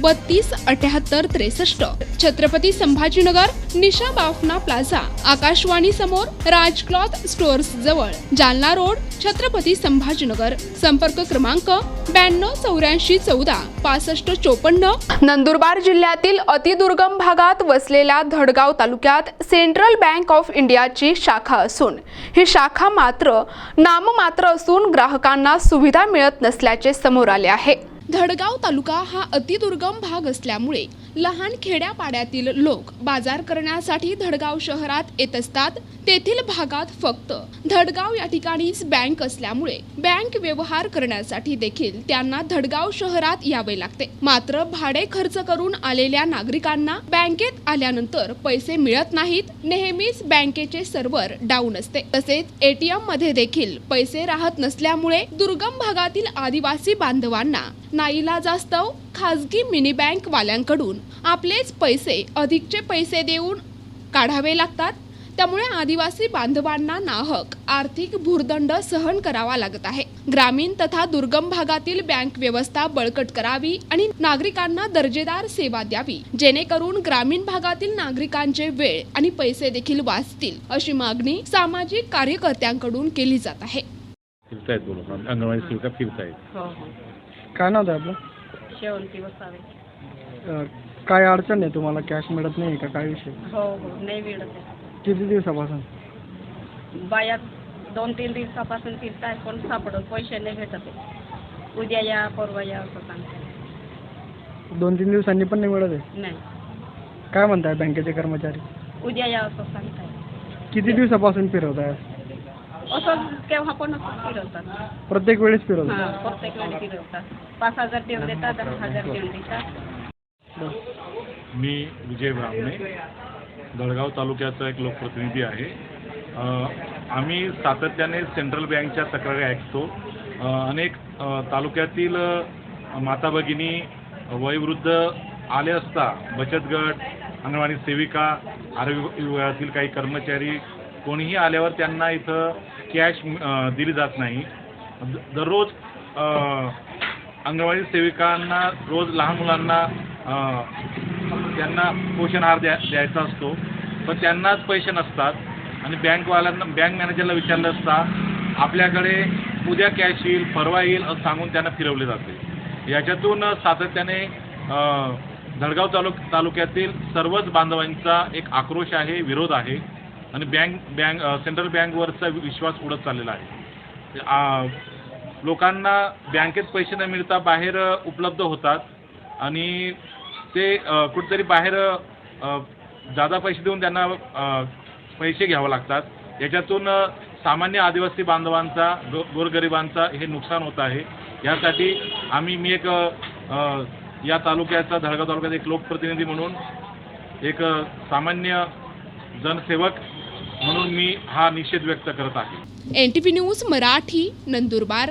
बत्तीस अठ्याहत्तर त्रेसष्ट. छत्रपती संभाजीनगर निशा बाफना प्लाझा. आकाशवाणी समोर राज क्लॉथ स्टोअर्स जवळ. जालना रोड छत्रपती संभाजीनगर. संपर्क क्रमांक ब्याण्णव चौऱ्याऐंशी चौदा पासष्ट चोपन्न. नंदुरबार जिल्ह्यातील अतिदुर्गम भागात वसलेल्या धडगाव तालुक्यात सेंट्रल बँक ऑफ इंडियाची शाखा असून ही शाखा मात्र नाममात्र असून ग्राहकांना सुविधा मिळत नसल्याचे समोर आले आहे. धडगाव तालुका हा अतिदुर्गम भाग असल्यामुळे लहान खेड्यापाड्यातील लोक बाजार करण्यासाठी धडगाव शहरात येत असतात. तेथील भागात फक्त धडगाव या ठिकाणीच बँक असल्यामुळे बँक व्यवहार करण्यासाठी देखील त्यांना धडगाव शहरात यावे लागते. मात्र भाडे खर्च करून आलेल्या नागरिकांना बँकेत आल्यानंतर पैसे मिळत नाहीत. नेहमीच बँकेचे सर्व्हर डाऊन असते. तसेच एटीएममध्ये देखील पैसे राहत नसल्यामुळे दुर्गम भागातील आदिवासी बांधवांना नाईलाजास्तव खाजगी मिनी बँक वाल्यांकडून आपलेच पैसे अधिकचे पैसे देऊन काढावे लागतात. त्यामुळे आदिवासी बांधवांना नाहक आर्थिक भूर्दंड सहन करावा लागत आहे. ग्रामीण तथा दुर्गम भागातील बँक व्यवस्था बळकट करावी आणि नागरिकांना दर्जेदार सेवा द्यावी. जेणेकरून ग्रामीण भागातील नागरिकांचे वेळ आणि पैसे देखील वाचतील अशी मागणी सामाजिक कार्यकर्त्यांकडून केली जात आहे. फिरतायत बोलून. अंगणवाडी सेविका फिरतायत. काय नाव आहे आपलं? शेवंती वसावे अं, काय अडचण आहे तुम्हाला? कॅश मिळत नाही का? काय विषय? हो हो. नाही मिळत आहे. किती दिवसापासून? बाया दोन तीन दिवसापासून फिरताय पण सापडत पैसे नाही भेटत आहे. उद्या या परवा या असं सांगते दोन तीन दिवसांनी पण नाही मिळत आहे? नाही. काय म्हणताय बँकेचे कर्मचारी? उद्या या असं सांगताय किती दिवसापासून फिरवत आहे असं केव्हा पण असं फिरवतात. प्रत्येक वेळेस फिरवत हां प्रत्येक वेळी फिरवतात. पाच हजार देऊन देतात दहा हजार देऊन देतात. मी विजय ब्राह्मणे दळगाव तालुक्याचा एक लोकप्रतिनिधी आहे. अ, आम्ही सातत्याने सेंट्रल बँकच्या तक्रारी ऐकतो. अ, अनेक अ, तालुक्यातील अ, माता भगिनी वयोवृद्ध आले असता बचत गट अंगणवाडी सेविका आरोग्य विभागातील काही कर्मचारी कोणीही आल्यावर त्यांना इथं कॅश दिली जात नाही. द- दररोज अंगणवाडी सेविकांना रोज लहान मुलांना त्यांना पोषण आहार द्या द्यायचा असतो. पण त्यांनाच पैसे नसतात. आणि बँकवाल्यांना बँक मॅनेजरला विचारलं असता आपल्याकडे उद्या कॅश येईल परवा येईल असं सांगून त्यांना फिरवले जाते. याच्यातून सातत्याने धडगाव तालुक तालुक्यातील सर्वच बांधवांचा एक आक्रोश आहे विरोध आहे. आणि बँक बँक सेंट्रल बँकवरचा विश्वास उडत चाललेला आहे. लोकांना बँकेत पैसे न मिळता बाहेर उपलब्ध होतात आणि ते कुठेतरी बाहेर जादा पैसे देऊन त्यांना पैसे घ्यावं लागतात. याच्यातून सामान्य आदिवासी बांधवांचा गो गोरगरिबांचा हे नुकसान होत आहे. यासाठी आम्ही मी एक या तालुक्याचा धडगाव तालुक्यात एक लोकप्रतिनिधी म्हणून एक सामान्य जनसेवक म्हणून मी हा निषेध व्यक्त करत आहे. N T news Marathi Nandurbar.